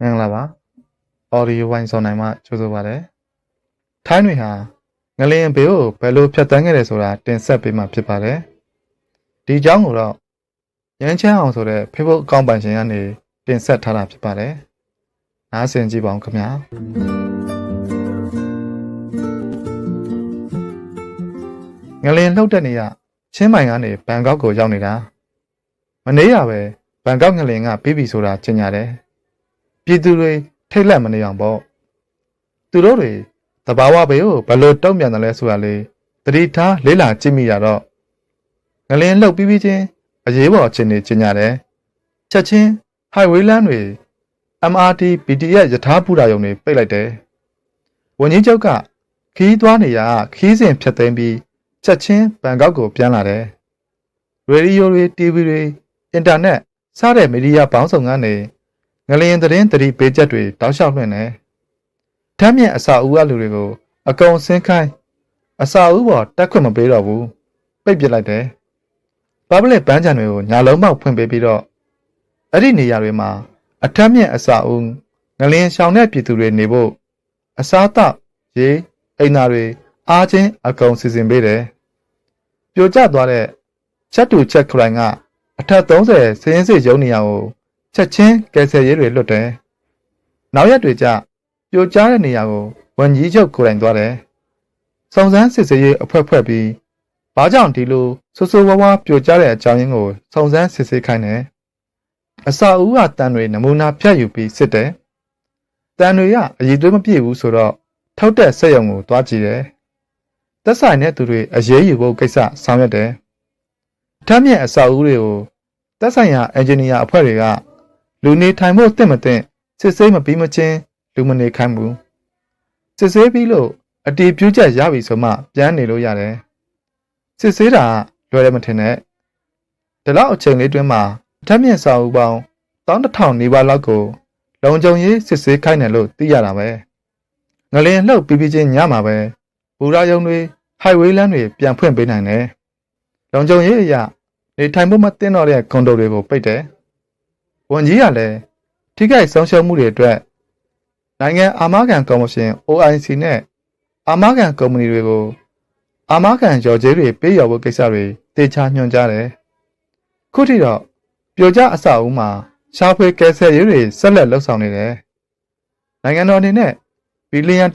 မင်္ဂလာပါ audio ဝိုင်းစောနိုင်မှကြိုဆိုပါရစေထိုင်းတွေဟာငလျင်ဘေးကိုဘယ်လိုဖြတ်တန်းခဲ့တယ်ဆိုတာတင်ဆက်ပေးမှာဖြစ်ပါတယ်ဒီအကြောင်းကိုတော့ရမ်းချမ်းအောင်ဆိုတဲ့ Facebook အကောင့်ပိုင်ရှင်ကနေတင်ဆက်ထားတာဖြစ်ပါတယ်နားဆင်ကြည့်ပါဦးခင်ဗျာငလျင်လှုပ်တဲ့နေရချင်းမိုင်ကနေဘန်ကောက်ကိုရောက်နေတာမနေ့ကပဲဘန်ကောက်ငလျင်ကပြီးပြီဆိုတာကြေညာတယ် ပြည်သူတွေထိတ်လန့်မနေအောင်ပေါ့သူတို့တွေတဘာဝဘေးကိုဘယ်လိုတုံ့ပြန်တယ်လဲဆိုတာလေးသတိထားလေးလာကြည့်မိရတော့ငလင်းလှုပ်ပြီးပြီးချင်းအရေးပေါ်အခြေအနေကျင်ရတယ်ချက်ချင်း highway လမ်းတွေ MRT BTS ယထာပူရာယုံတွေပိတ်လိုက်တယ်ဝန်ကြီးချုပ်ကခီးသွားနေရခီးစဉ်ဖြတ်သိမ်းပြီးချက်ချင်းဘန်ကောက်ကိုပြန်လာတယ်ရေဒီယိုတွေ TV တွေအင်တာနက်စတဲ့မီဒီယာပေါင်းစုံကနေ ငလျင်သတင်းသတိပေးချက်တွေတောက်လျှောက်လွှင့်နေ။ထမ်းမြင့်အစာအုပ်အလူတွေကိုအကုန်ဆင်းခိုင်းအစာအုပ်ပေါ်တက်ခွင့်မပေးတော့ဘူး။ပိတ်ပစ်လိုက်တယ်။ပပလက်ပန်းချံတွေကိုညာလုံးပေါက်ဖွင့်ပေးပြီးတော့အဲ့ဒီနေရာတွေမှာအထက်မြင့်အစာအုပ်ငလျင်ရှောင်တဲ့ပြည်သူတွေနေဖို့အစားအသောက်ရေအိမ်သာတွေအားချင်းအကုန်စီစဉ်ပေးတယ်။ပြိုကျသွားတဲ့ချက်တူချက်ခရိုင်ကအထက်30စင်းစစ်ရုံနေရာကို ချက်ချင်းကယ်ဆယ်ရေးတွေလွတ်တယ်။နောက်ရက်တွေကျပြိုကျတဲ့နေရာကိုဝန်ကြီးချုပ်ကိုယ်တိုင်သွားတယ်။စုံစမ်းစစ်ဆေးရေးအဖွဲ့ဖွဲ့ပြီးဘာကြောင့်ဒီလိုဆိုးဆိုးဝါးဝါပြိုကျတဲ့အကြောင်းရင်းကိုစုံစမ်းစစ်ဆေးခိုင်းတယ်။အစာအုပ်ကတန်တွေနမူနာဖြတ်ယူပြီးစစ်တယ်။တန်တွေကအည်သွေးမပြည့်ဘူးဆိုတော့ထောက်တဲ့စက်ရုံကိုသွားကြည့်တယ်။သက်ဆိုင်တဲ့သူတွေအရေးယူဖို့ကိစ္စဆောင်ရွက်တယ်။ထမ်းမြင့်အစာအုပ်တွေကိုသက်ဆိုင်ရာအင်ဂျင်နီယာအဖွဲ့တွေက လူနေထိုင်ဖို့တင့်မတင့်စစ်ဆေးမပြီးမချင်းလူမနေခိုင်းဘူးစစ်ဆေးပြီးလို့အတီးပြုချက်ရပြီဆိုမှပြန်နေလို့ရတယ်စစ်ဆေးတာကလွယ်တယ်မထင်နဲ့ဒီလောက်အချိန်လေးတွင်းမှာအထက်မြင့်စာအုပ်ပေါင်း11000နီးပါးလောက်ကို လုံခြုံရေးစစ်ဆေးခိုင်းတယ်လို့သိရတာပဲငလင်လှုပ်ပြီးပြီးချင်းညမှာပဲဘူရာယုံတွေ highway လမ်းတွေပြန်ဖွင့်ပေးနိုင်တယ်လုံခြုံရေးအရာနေထိုင်ဖို့မတင်တော့တဲ့ကွန်ဒိုတွေကိုပိတ်တယ် ဝန်ကြီးကလည်းထိခိုက်ဆုံးရှုံးမှုတွေအတွက်နိုင်ငံအာမခံကော်မရှင် OIC နဲ့အာမခံကုမ္ပဏီတွေကိုအာမခံရော်ကြေးတွေပေးရော်ဖို့ကိစ္စတွေတေချာညွှန်ကြားတယ်။ခုထိတော့ပြိုကျအဆောက်အဦမှာရှာဖွေကယ်ဆယ်ရေးတွေဆက်လက်လှုပ်ဆောင်နေတယ်။နိုင်ငံတော်အနေနဲ့ဘီလီယံ